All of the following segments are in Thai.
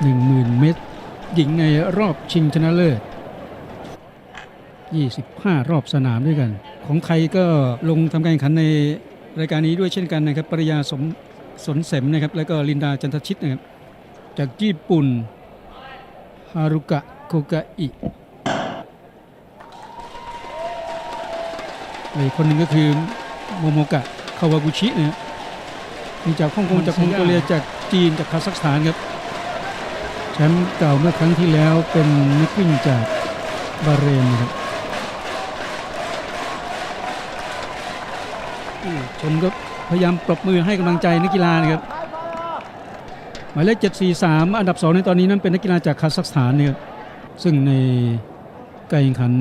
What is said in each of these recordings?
10,000 เมตร หญิงในรอบชิงชนะเลิศ 25 รอบสนามด้วยกัน ของไทยก็ลงทำการแข่งขันในรายการนี้ด้วยเช่นกันนะครับ ปริยาสมสนเสมนะครับ แล้วก็ลินดาจันทชิตนะครับ จากญี่ปุ่น ฮารุกะโคกะอิอีกคนหนึ่งก็คือโมโมกะคาวากุชินะครับมีจากฮ่องกงจากมองโกเลียจากจีนจากคาซัคสถานครับ ชมป์เก่าเมื่อครั้งที่แล้วเป็นนักวิ่งจากบาเรนนะครับชมก็พยายามปรบมือให้กำลังใจนักกีฬานะครับหมายเลข743 อันดับ 2 ในตอนนี้นั้นเป็นนักกีฬาจากคาซัคสถานนะครับซึ่งในการแข่งขัน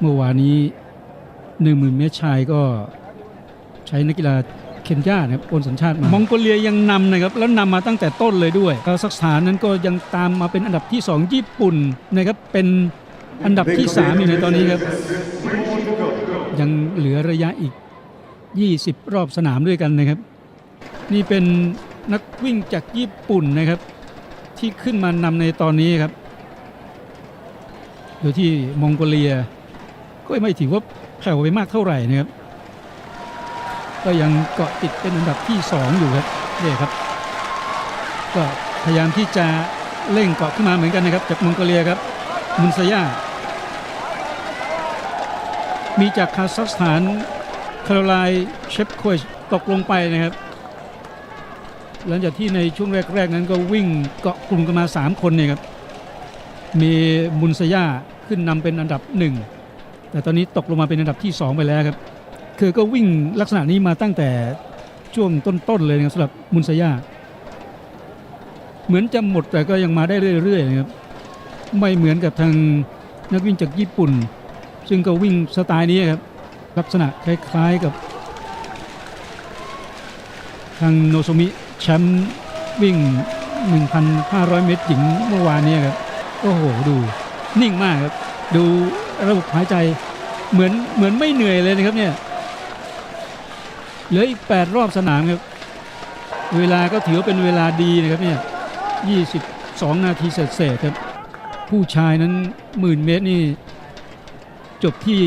เมื่อวานนี้ 10,000 เมตรชายก็ใช้นักกีฬา เคนยานะครับโอนสัญชาติมามองโกเลียยังนำนะครับแล้วนำมาตั้งแต่ต้นเลยด้วยคาซัคสถานนั้นก็ยังตามมาเป็นอันดับที่ 2 ญี่ปุ่นนะครับเป็นอันดับที่ 3 อยู่ในตอนนี้ครับ ยังเหลือระยะอีก 20 รอบสนามด้วยกันนะครับ นี่เป็นนักวิ่งจากญี่ปุ่นนะครับ ที่ขึ้นมานำในตอนนี้ครับโดยที่มองโกเลียก็ไม่ถือว่าแผ่วไปมากเท่าไหร่นะครับ ก็ยังเกาะติดเป็นอันดับที่ 2 อยู่ครับเนี่ยครับ ก็พยายามที่จะเร่งเกาะขึ้นมาเหมือนกันนะครับจากมองโกเลียครับมุนซายามีจากคาซัคสถานคาโรไลน์เชฟโคชตกลงไปนะครับ หลังจากที่ในช่วงแรก ๆ นั้นก็วิ่งเกาะกลุ่มกันมา 3 คนเนี่ยครับ มีมุนซายาขึ้นนำเป็นอันดับหนึ่งแต่ตอนนี้ตกลงมาเป็นอันดับที่ 2 ไปแล้วครับ คือก็วิ่งลักษณะนี้มาตั้งแต่ช่วงต้นๆเลยนะครับสำหรับมุนซายาเหมือนจะหมดแต่ก็ยังมาได้เรื่อยๆนะครับไม่เหมือนกับทางนักวิ่งจากญี่ปุ่น ซึ่งก็วิ่งสไตล์นี้ครับลักษณะคล้ายๆกับทางโนโซมิแชมป์วิ่ง 1,500 เมตรหญิงเมื่อวานนี้ครับโอ้โหดูนิ่งมากครับ ดูระบบหายใจเหมือนเหมือนไม่เหนื่อยเลยนะครับเนี่ย เหลืออีก 8 รอบสนามครับ เวลาก็ถือว่าเป็นเวลาดีนะครับเนี่ย22 นาทีเศษๆครับ ผู้ชายนั้นหมื่นเมตรนี่ จบที่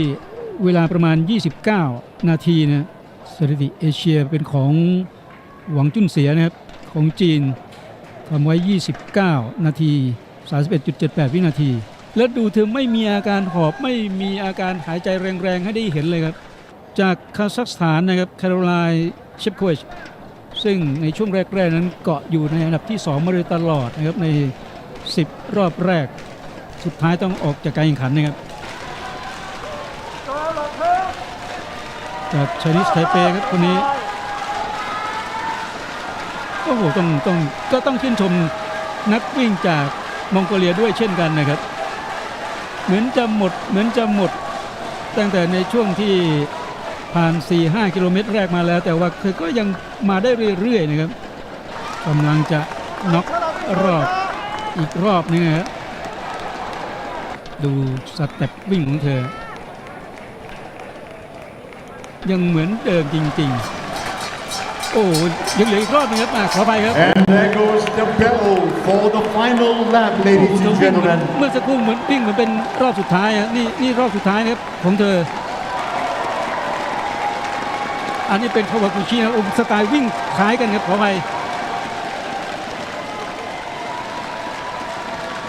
เวลาประมาณ 29 นาทีนะสถิติเอเชียเป็นของหวังจุนเสียนะครับ ของจีนทำไว้ 29 นาที 31.78 วินาที แล้วดูเธอไม่มีอาการหอบไม่มีอาการหายใจแรงๆ ให้ได้เห็นเลยครับ จากคาซัคสถานนะครับแคโรไลน์เชฟโคชซึ่งในช่วงแรก ๆ นั้นเกาะอยู่ในอันดับที่ 2 มาโดยตลอดนะครับใน 10 รอบแรก สุดท้ายต้องออกจากการแข่งขันนะครับจากชนิสไทเปครับคนนี้โอ้โหต้องต้องก็ต้องชื่นชมนักวิ่งจากมองโกเลียด้วยเช่นกันนะครับ เหมือนจะหมดเหมือนจะหมดตั้งแต่ในช่วงที่ ผ่าน 4-5 กิโลเมตรแรกมาแล้ว แต่ว่าเธอก็ยังมาได้เรื่อยๆนะครับกำลังจะน็อกรอบอีกรอบนึงนะครับดูสเต็ปวิ่งของเธอ ยังเหมือนเดิมจริงๆ โอ้ยังเหลืออีกรอบนึงครับอะขอไปครับ And there goes the bell for the final lap, โอ้ ladies เธอ and วิ่งเหมือน gentlemen. เมื่อสักครู่เหมือนวิ่งเหมือนเป็นรอบสุดท้ายอะนี่นี่รอบสุดท้ายนะครับของเธอ อันนี้เป็นคาวากุชินะโอ้สไตล์วิ่งคล้ายกันครับขอไป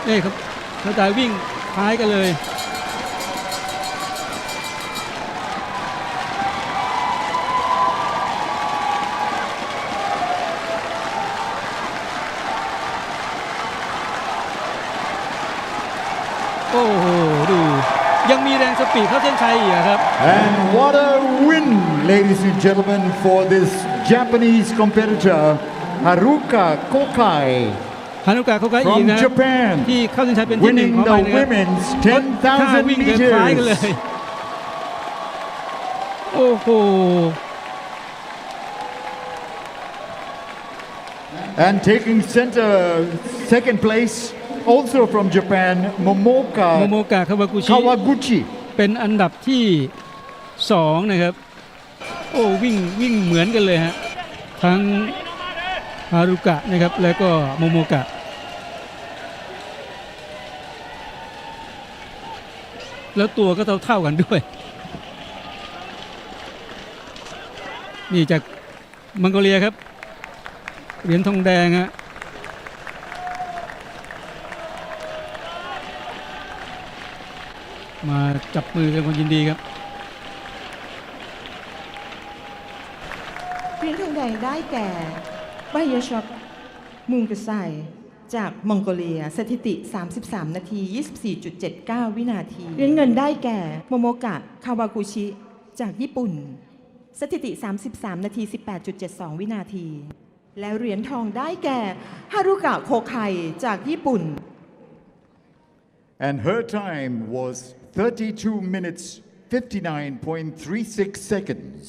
นี่ครับสไตล์วิ่งคล้ายกันเลยโอ้โหดูยังมีแรงสปีดเข้าเส้นชัยอีกครับ And what a win, ladies and gentlemen, for this Japanese competitor, Haruka Kokai ฮานุกะเขาก็อี from กนะ Japan, ที่เข้าเส้นชัยเป็นที่หนึ่ง winning ของ the ไปนะครับ women's ท่า 10,000 วิ่งเดินคล้ายกันเล meters. ย โอ้โห And taking center, second place, also from Japan, โมโม Momoka กะคาวากุชิ Kawaguchi. เป็นอันดับที่สองนะครับ โ โอ้วิ่งวิ่งเหมือนกันเลยฮะทั้งฮารุกะนะครับแล้วก็โมโมกะแล้วตัวก็เท่าเท่ากันด้วย นี่จากมังโกเลียครับ เหรียญทองแดงฮะมาจับมือกันคนยินดีครับ เหรียญทองแดได้แก่บายช็อกมุงกไซจากมองโกเลียสถิติ 33 นาที 24.79 วินาทีเหรียญเงินได้แก่ โมโมกะ คาวากุชิ จากญี่ปุ่น สถิติ 33 นาที 18.72 วินาที และเหรียญทองได้แก่ ฮารุกะ โคไคจากญี่ปุ่น And her time was 32 minutes 59.36 seconds.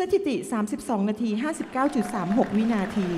สถิติ 32 นาที 59.36 วินาที